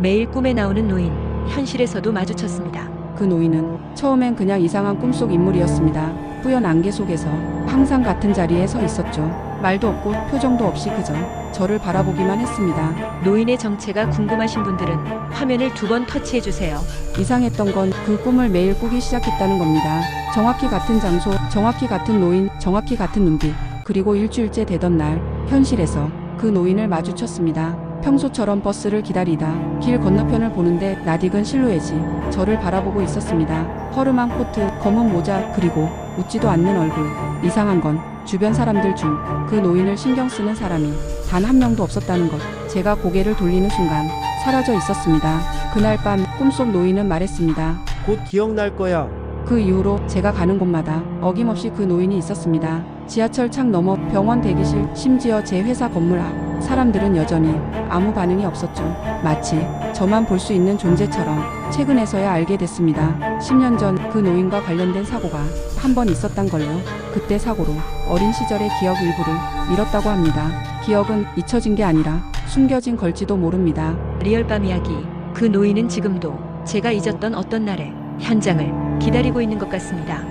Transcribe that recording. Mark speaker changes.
Speaker 1: 매일 꿈에 나오는 노인, 현실에서도 마주쳤습니다.
Speaker 2: 그 노인은 처음엔 그냥 이상한 꿈속 인물이었습니다. 뿌연 안개 속에서 항상 같은 자리에 서 있었죠. 말도 없고 표정도 없이 그저 저를 바라보기만 했습니다.
Speaker 1: 노인의 정체가 궁금하신 분들은 화면을 두 번 터치해 주세요.
Speaker 2: 이상했던 건 그 꿈을 매일 꾸기 시작했다는 겁니다. 정확히 같은 장소, 정확히 같은 노인, 정확히 같은 눈빛. 그리고 일주일째 되던 날, 현실에서 그 노인을 마주쳤습니다. 평소처럼 버스를 기다리다 길 건너편을 보는데 낯익은 실루엣이 저를 바라보고 있었습니다. 허름한 코트, 검은 모자, 그리고 웃지도 않는 얼굴. 이상한 건 주변 사람들 중 그 노인을 신경 쓰는 사람이 단 한 명도 없었다는 것. 제가 고개를 돌리는 순간 사라져 있었습니다. 그날 밤 꿈속 노인은 말했습니다.
Speaker 3: 곧 기억날 거야.
Speaker 2: 그 이후로 제가 가는 곳마다 어김없이 그 노인이 있었습니다. 지하철 창 너머 병원 대기실 심지어 제 회사 건물 앞 사람들은 여전히 아무 반응이 없었죠. 마치 저만 볼 수 있는 존재처럼 최근에서야 알게 됐습니다. 10년 전 그 노인과 관련된 사고가 한 번 있었단 걸요. 그때 사고로 어린 시절의 기억 일부를 잃었다고 합니다. 기억은 잊혀진 게 아니라 숨겨진 걸지도 모릅니다.
Speaker 1: 리얼밤 이야기. 그 노인은 지금도 제가 잊었던 어떤 날의 현장을 기다리고 있는 것 같습니다.